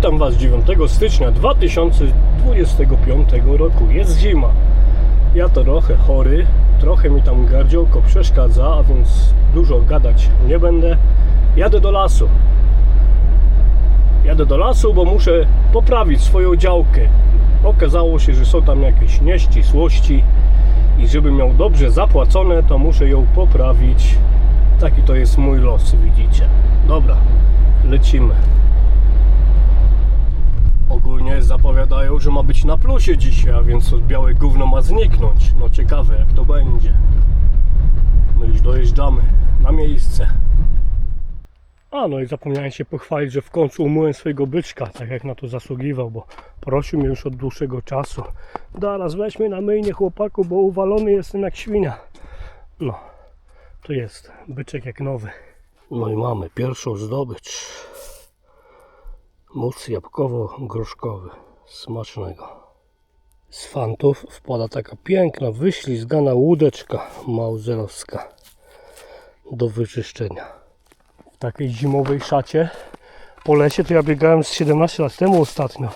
Witam Was 9 stycznia 2025 roku. Jest zima. Ja to trochę chory, trochę mi tam gardziołko przeszkadza, a więc dużo gadać nie będę. Jadę do lasu. Jadę do lasu, bo muszę poprawić swoją działkę. Okazało się, że są tam jakieś nieścisłości i żeby miał dobrze zapłacone, to muszę ją poprawić. Taki to jest mój los, widzicie. Dobra, lecimy. Ogólnie zapowiadają, że ma być na plusie dzisiaj, a więc białe gówno ma zniknąć. No ciekawe jak to będzie. My już dojeżdżamy na miejsce. A no i zapomniałem się pochwalić, że w końcu umyłem swojego byczka, tak jak na to zasługiwał, bo prosił mnie już od dłuższego czasu. Zaraz weźmy na myjnie chłopaku, bo uwalony jestem jak świnia. No, to jest byczek jak nowy. No i mamy pierwszą zdobycz. Mus jabłkowo-gruszkowy. Smacznego. Z fantów wpada taka piękna, wyślizgana łódeczka mauzerowska do wyczyszczenia. W takiej zimowej szacie po lesie to ja biegałem z 17 lat temu ostatnio.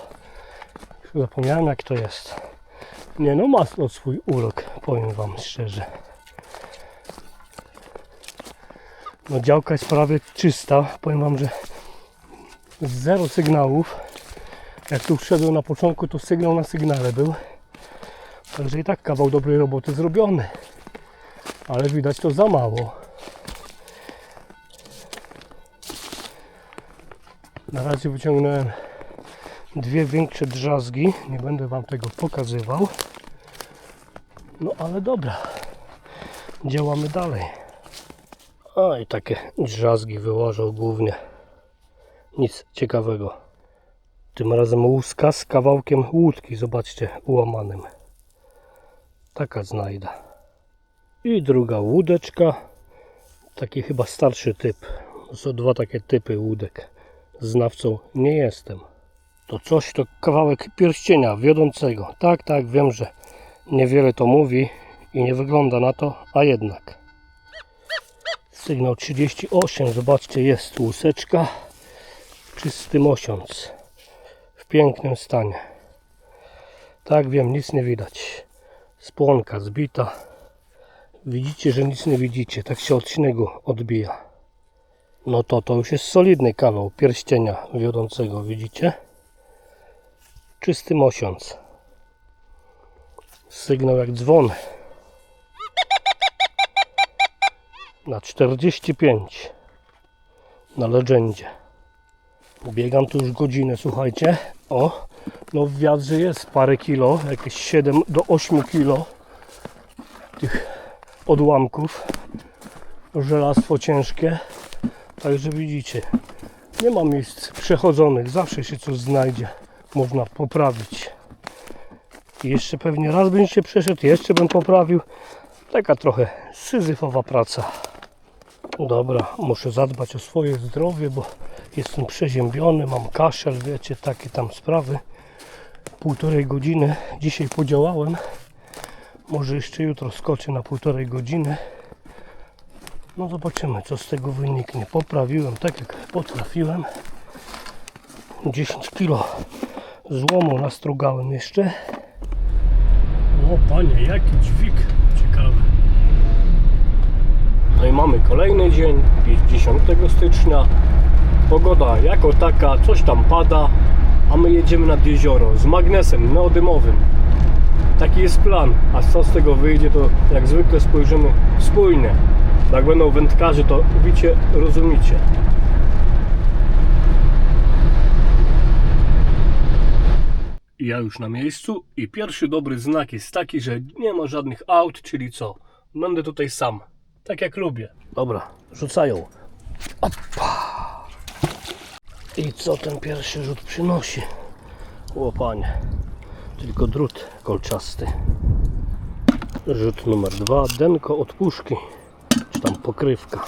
Zapomniałem jak to jest. Nie no, ma to swój urok, powiem Wam szczerze. No działka jest prawie czysta. Powiem Wam, że zero sygnałów. Jak tu wszedłem na początku, to sygnał na sygnale był. Także i tak kawał dobrej roboty zrobiony. Ale widać to za mało. Na razie wyciągnąłem dwie większe drzazgi. Nie będę Wam tego pokazywał. No ale dobra. Działamy dalej. A i takie drzazgi wyłożą głównie. Nic ciekawego. Tym razem łuska z kawałkiem łódki, zobaczcie, ułamanym. Taka znajda. I druga łódeczka. Taki chyba starszy typ. Są dwa takie typy łódek. Znawcą nie jestem. To coś to kawałek pierścienia wiodącego. Tak, tak, wiem, że niewiele to mówi i nie wygląda na to, a jednak. Sygnał 38, zobaczcie, jest łuseczka czysty mosiąc w pięknym stanie. Tak wiem, nic nie widać. Spłonka zbita. Widzicie, że nic nie widzicie. Tak się od śniegu odbija. No to to już jest solidny kawał pierścienia wiodącego, widzicie? Czysty mosiąc. Sygnał jak dzwon. Na 45 na legendzie. Biegam tu już godzinę, słuchajcie. O, no w wiadrze jest parę kilo, jakieś 7 do 8 kilo tych odłamków. Żelastwo ciężkie. Także widzicie, nie ma miejsc przechodzonych, zawsze się coś znajdzie. Można poprawić. I jeszcze pewnie raz bym się przeszedł, jeszcze bym poprawił. Taka trochę syzyfowa praca. Dobra, muszę zadbać o swoje zdrowie, bo jestem przeziębiony, mam kaszel, wiecie, takie tam sprawy. Półtorej godziny dzisiaj podziałałem. Może jeszcze jutro skoczę na półtorej godziny. No zobaczymy, co z tego wyniknie. Poprawiłem tak, jak potrafiłem. 10 kilo złomu nastrugałem jeszcze. O panie, jaki dźwig. No i mamy kolejny dzień, 10 stycznia. Pogoda jako taka, coś tam pada, a my jedziemy nad jezioro z magnesem neodymowym. Taki jest plan, a co z tego wyjdzie, to jak zwykle spojrzymy wspólnie. Jak będą wędkarzy, to wiecie, rozumicie. Ja już na miejscu i pierwszy dobry znak jest taki, że nie ma żadnych aut, czyli co? Będę tutaj sam, tak jak lubię. Dobra, rzucają. Opa! I co ten pierwszy rzut przynosi? Łopanie. Tylko drut kolczasty. Rzut numer dwa, denko od puszki. Czy tam pokrywka.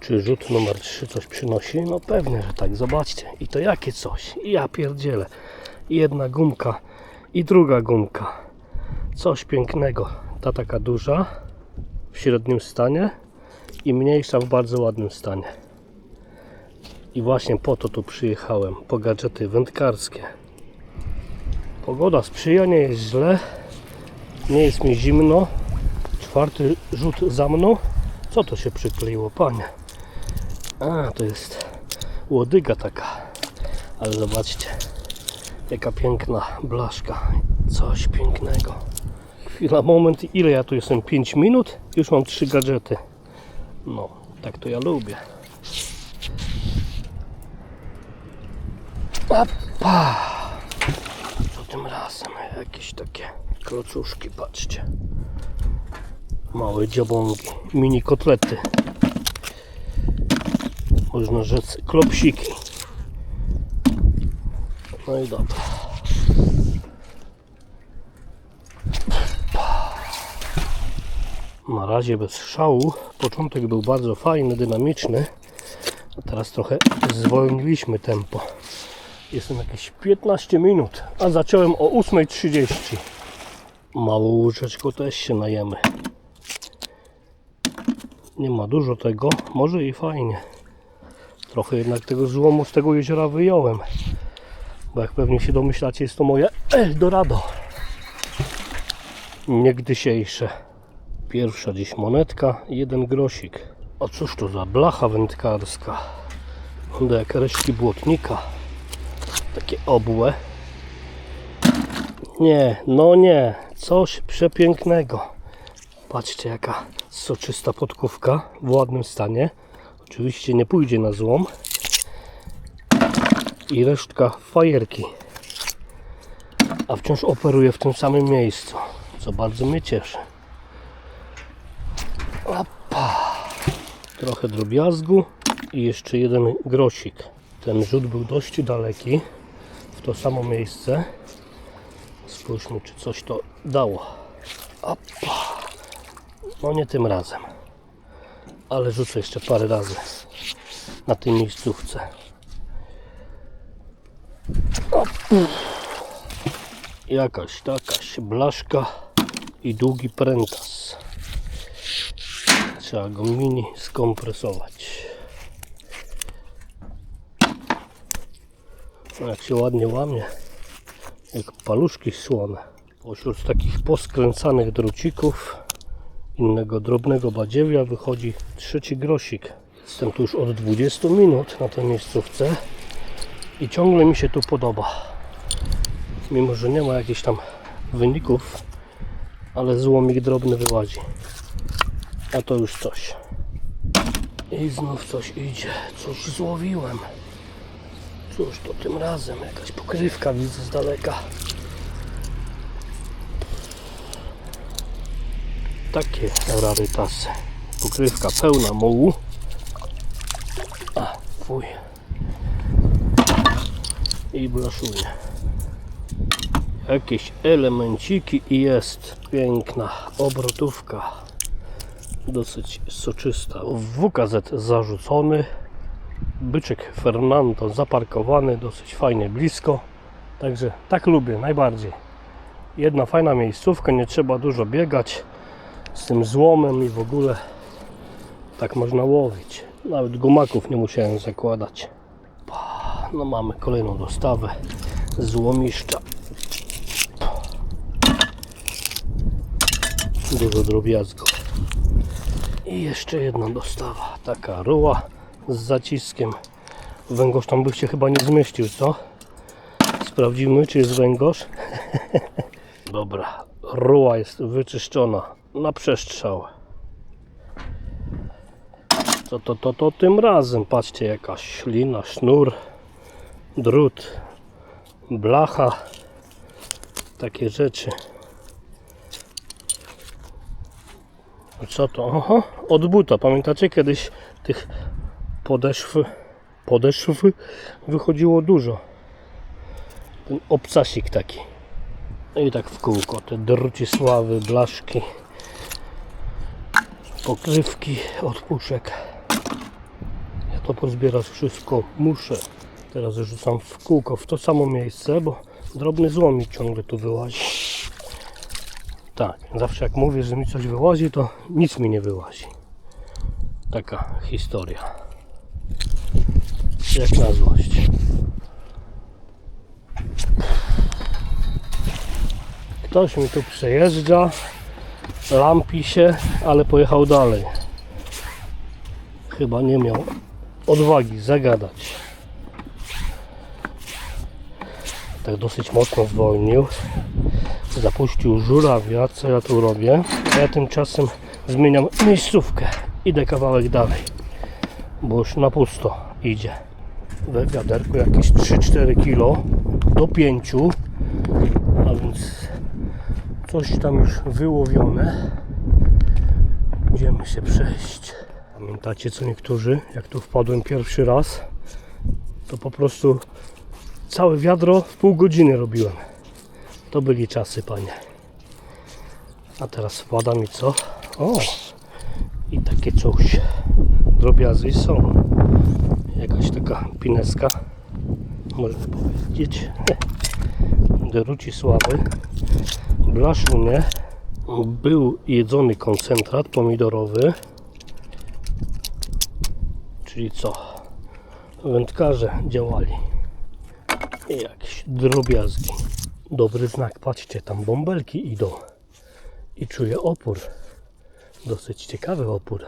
Czy rzut numer 3 coś przynosi? No pewnie, że tak. Zobaczcie. I to jakie coś. Ja pierdzielę. Jedna gumka i druga gumka. Coś pięknego. Ta taka duża w średnim stanie i mniejsza w bardzo ładnym stanie. I właśnie po to tu przyjechałem, po gadżety wędkarskie. Pogoda sprzyja, nie jest źle, nie jest mi zimno. Czwarty rzut za mną. Co to się przykleiło, panie? A, to jest łodyga taka. Ale zobaczcie, jaka piękna blaszka. Coś pięknego. Chwila, moment, ile ja tu jestem? 5 minut? Już mam trzy gadżety. No, tak to ja lubię. Opa! Co tym razem? Jakieś takie klocuszki, patrzcie. Małe dziobągi, mini kotlety. Można rzec klopsiki. No i dobra. Na razie bez szału. Początek był bardzo fajny, dynamiczny. A teraz trochę zwolniliśmy tempo. Jestem jakieś 15 minut, a zacząłem o 8.30. Mało łóżeczko też się najemy. Nie ma dużo tego, może i fajnie. Trochę jednak tego złomu z tego jeziora wyjąłem. Bo jak pewnie się domyślacie, jest to moje Eldorado. Niegdysiejsze. Pierwsza dziś monetka, jeden grosik. A cóż to za blacha wędkarska? Wygląda jak resztki błotnika. Takie obłe. Nie, no nie. Coś przepięknego. Patrzcie jaka soczysta podkówka w ładnym stanie. Oczywiście nie pójdzie na złom. I resztka fajerki. A wciąż operuje w tym samym miejscu, co bardzo mnie cieszy. Trochę drobiazgu i jeszcze jeden grosik. Ten rzut był dość daleki w to samo miejsce. Spójrzmy, czy coś to dało. Opa. No nie tym razem. Ale rzucę jeszcze parę razy na tej miejscówce. Jakaś takaś blaszka i długi prętas. Trzeba go mini skompresować. Jak się ładnie łamie, jak paluszki słone. Pośród takich poskręcanych drucików innego drobnego badziewia wychodzi trzeci grosik. Jestem tu już od 20 minut na tej miejscówce i ciągle mi się tu podoba. Mimo, że nie ma jakichś tam wyników, ale złomik drobny wyłazi. A to już coś. I znów coś idzie. Coś złowiłem. Cóż to tym razem? Jakaś pokrywka widzę z daleka. Takie rarytasy. Pokrywka pełna mułu. A, fuj. I blaszuje. Jakieś elemenciki i jest piękna obrotówka. Dosyć soczysta. WKZ zarzucony. Byczek Fernando zaparkowany dosyć fajnie blisko. Także tak lubię najbardziej. Jedna fajna miejscówka, nie trzeba dużo biegać z tym złomem i w ogóle tak można łowić. Nawet gumaków nie musiałem zakładać. No mamy kolejną dostawę złomiszcza. Dużo drobiazgów. I jeszcze jedna dostawa. Taka ruła z zaciskiem. Węgorz tam by się chyba nie zmieścił, co? Sprawdzimy, czy jest węgorz. Dobra, ruła jest wyczyszczona na przestrzał. Co to, to, to tym razem? Patrzcie, jaka ślina, sznur, drut, blacha, takie rzeczy. Co to? Aha, od buta. Pamiętacie kiedyś tych podeszw, podeszw wychodziło dużo. Ten obcasik taki. No I tak w kółko. Te drucisławy, blaszki, pokrywki od puszek. Ja to pozbierać wszystko muszę. Teraz rzucam w kółko w to samo miejsce, bo drobny złomik ciągle tu wyłazi. Tak, zawsze jak mówię, że mi coś wyłazi, to nic mi nie wyłazi. Taka historia. Jak na złość. Ktoś mi tu przejeżdża, lampi się, ale pojechał dalej. Chyba nie miał odwagi zagadać. Tak dosyć mocno zwolnił. Zapuścił żurawia, co ja tu robię. Ja tymczasem zmieniam miejscówkę. Idę kawałek dalej, bo już na pusto idzie. We wiaderku jakieś 3-4 kg do 5, a więc coś tam już wyłowione. Idziemy się przejść. Pamiętacie co niektórzy, jak tu wpadłem pierwszy raz, to po prostu całe wiadro w pół godziny robiłem. To byli czasy, panie. A teraz wpadam i co? O! I takie coś. Drobiazgi są. Jakaś taka pineska. Można powiedzieć. Deruci sławy. Blaszunie. Był jedzony koncentrat pomidorowy. Czyli co? Wędkarze działali. Jakieś drobiazgi. Dobry znak, patrzcie, tam bąbelki idą. I czuję opór. Dosyć ciekawy opór.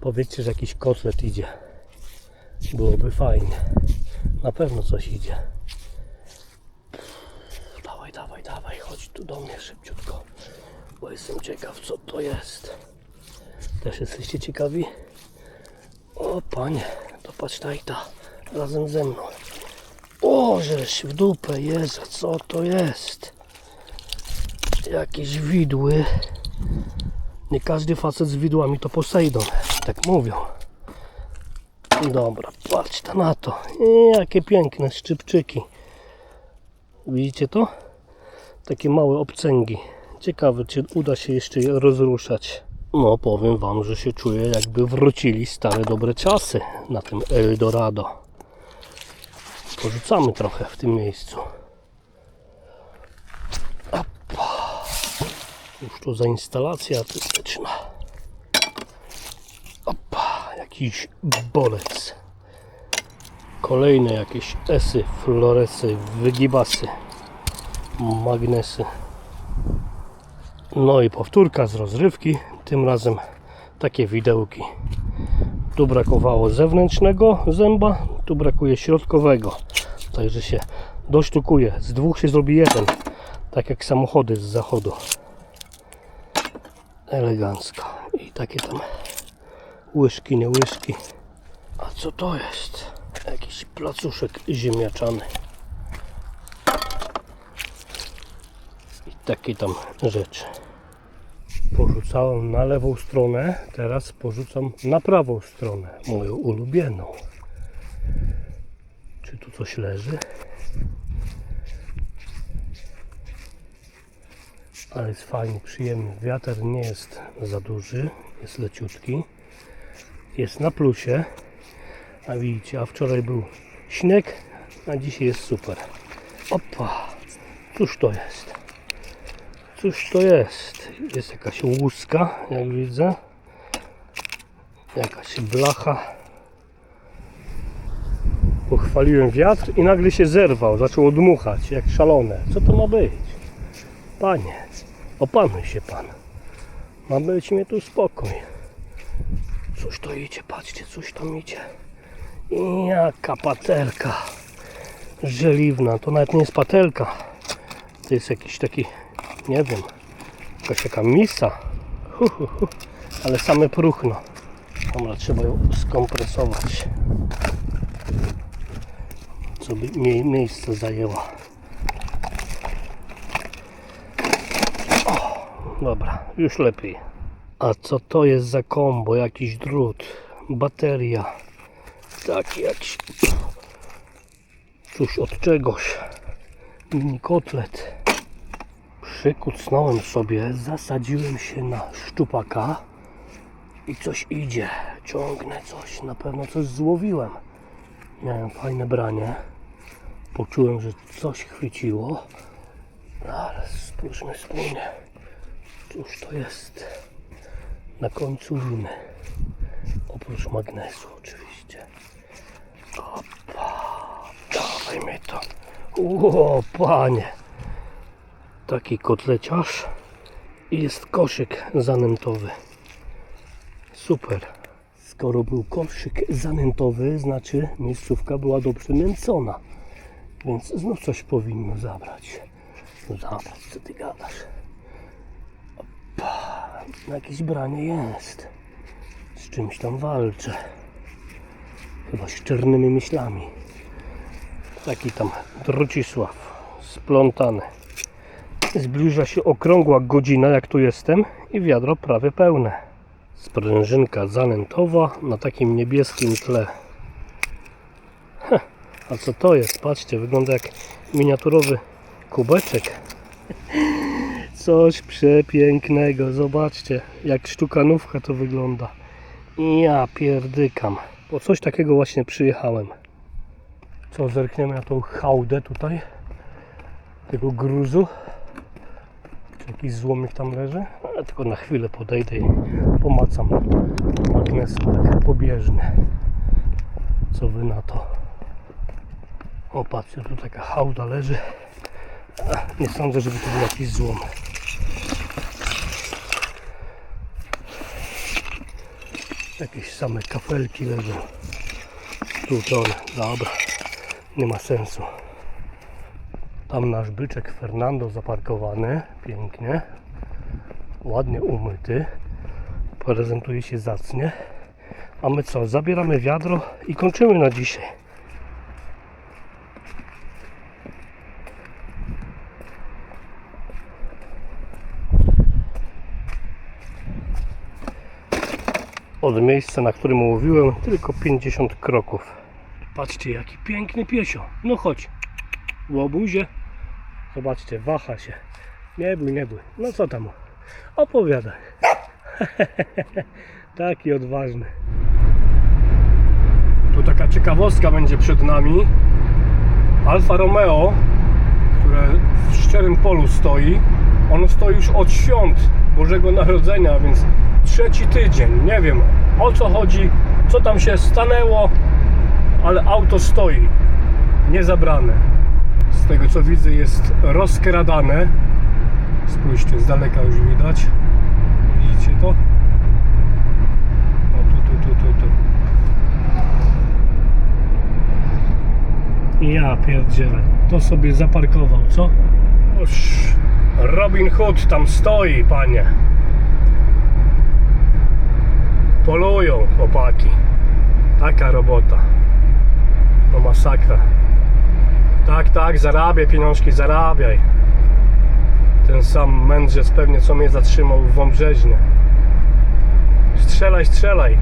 Powiedzcie, że jakiś kotlet idzie. Byłoby fajnie. Na pewno coś idzie. Dawaj, dawaj, dawaj, chodź tu do mnie szybciutko. Bo jestem ciekaw, co to jest. Też jesteście ciekawi? O panie, to patrz ta i ta razem ze mną. O, żeś w dupę, Jezu, co to jest? Jakieś widły. Nie każdy facet z widłami to Posejdon, tak mówią. Dobra, patrz na to. Jakie piękne szczypczyki. Widzicie to? Takie małe obcęgi. Ciekawe, czy uda się jeszcze je rozruszać. No, powiem Wam, że się czuję, jakby wrócili stare dobre czasy na tym Eldorado. Porzucamy trochę w tym miejscu. Opa. Już to za instalacja artystyczna. Opa, jakiś bolec. Kolejne jakieś esy, floresy, wygibasy, magnesy. No i powtórka z rozrywki, tym razem takie widełki. Tu brakowało zewnętrznego zęba, tu brakuje środkowego. Także się dosztukuje. Z dwóch się zrobi jeden. Tak jak samochody z zachodu. Elegancko. I takie tam łyżki, nie łyżki. A co to jest? Jakiś placuszek ziemniaczany. I takie tam rzeczy. Porzucałem na lewą stronę, teraz porzucam na prawą stronę, moją ulubioną. Coś leży? Ale jest fajnie, przyjemny. Wiatr nie jest za duży, jest leciutki. Jest na plusie. A widzicie, a wczoraj był śnieg, a dzisiaj jest super. Opa! Cóż to jest? Cóż to jest? Jest jakaś łuska, jak widzę. Jakaś blacha. Pochwaliłem wiatr i nagle się zerwał, zaczął odmuchać, jak szalone. Co to ma być? Panie, opanuj się pan. Ma być mnie tu spokój. Cóż to idzie, patrzcie, coś tam idzie. Jaka patelka. Żeliwna, to nawet nie jest patelka. To jest jakiś taki, nie wiem, jakaś taka misa. Hu, hu, hu. Ale same próchno. Dobra, trzeba ją skompresować. Co by mie miejsce zajęła. O, dobra, już lepiej. A co to jest za kombo? Jakiś drut, bateria, taki jakiś coś od czegoś. Mini kotlet. Przykucnąłem sobie, zasadziłem się na szczupaka i coś idzie. Ciągnę coś, na pewno coś złowiłem. Miałem fajne branie. Poczułem, że coś chwyciło. No, Ale spójrzmy wspólnie. Cóż to jest? Na końcu liny. Oprócz magnesu oczywiście. Opa, dawaj mi to. O, panie. Taki kotleciarz i jest koszyk zanętowy. Super. Skoro był koszyk zanętowy, znaczy miejscówka była dobrze nęcona. Więc znów coś powinno zabrać. No zabrać, co ty gadasz? Opa, jakieś branie jest. Z czymś tam walczę. Chyba z czarnymi myślami. Taki tam Drucisław, splątany. Zbliża się okrągła godzina, jak tu jestem, i wiadro prawie pełne. Sprężynka zanętowa na takim niebieskim tle. A co to jest? Patrzcie, wygląda jak miniaturowy kubeczek. Coś przepięknego. Zobaczcie, jak sztukanówka to wygląda. Ja pierdykam. Po coś takiego właśnie przyjechałem. Co, zerkniemy na tą hałdę tutaj tego gruzu. Czy jakiś złomik tam leży? Ale tylko na chwilę podejdę i pomacam magnesem tak pobieżny. Co wy na to? O, patrzcie, tu taka hałda leży. Nie sądzę, żeby to był jakiś złom. Jakieś same kafelki leżą. Tu to. Dobra. Nie ma sensu. Tam nasz byczek Fernando zaparkowany. Pięknie. Ładnie umyty. Prezentuje się zacnie. A my co? Zabieramy wiadro i kończymy na dzisiaj. Od miejsca, na którym mówiłem, tylko 50 kroków. Patrzcie, jaki piękny piesio. No chodź. Łobuzie. Zobaczcie, waha się. Nie bój, nie bój. No co tam? Opowiadaj. Taki odważny. Tu taka ciekawostka będzie przed nami. Alfa Romeo, które w szczerym polu stoi, ono stoi już od świąt Bożego Narodzenia, więc trzeci tydzień. Nie wiem o co chodzi, co tam się stanęło, ale auto stoi, niezabrane. Z tego co widzę jest rozkradane. Spójrzcie, z daleka już widać. Widzicie to? O tu, tu, tu, tu, tu. Ja pierdzielę. To sobie zaparkował, co? Oż, Robin Hood tam stoi, panie. Polują chłopaki. Taka robota. To masakra. Tak, tak, zarabiaj pieniążki, zarabiaj. Ten sam mędrzec pewnie co mnie zatrzymał w Wąbrzeźnie. Strzelaj, strzelaj.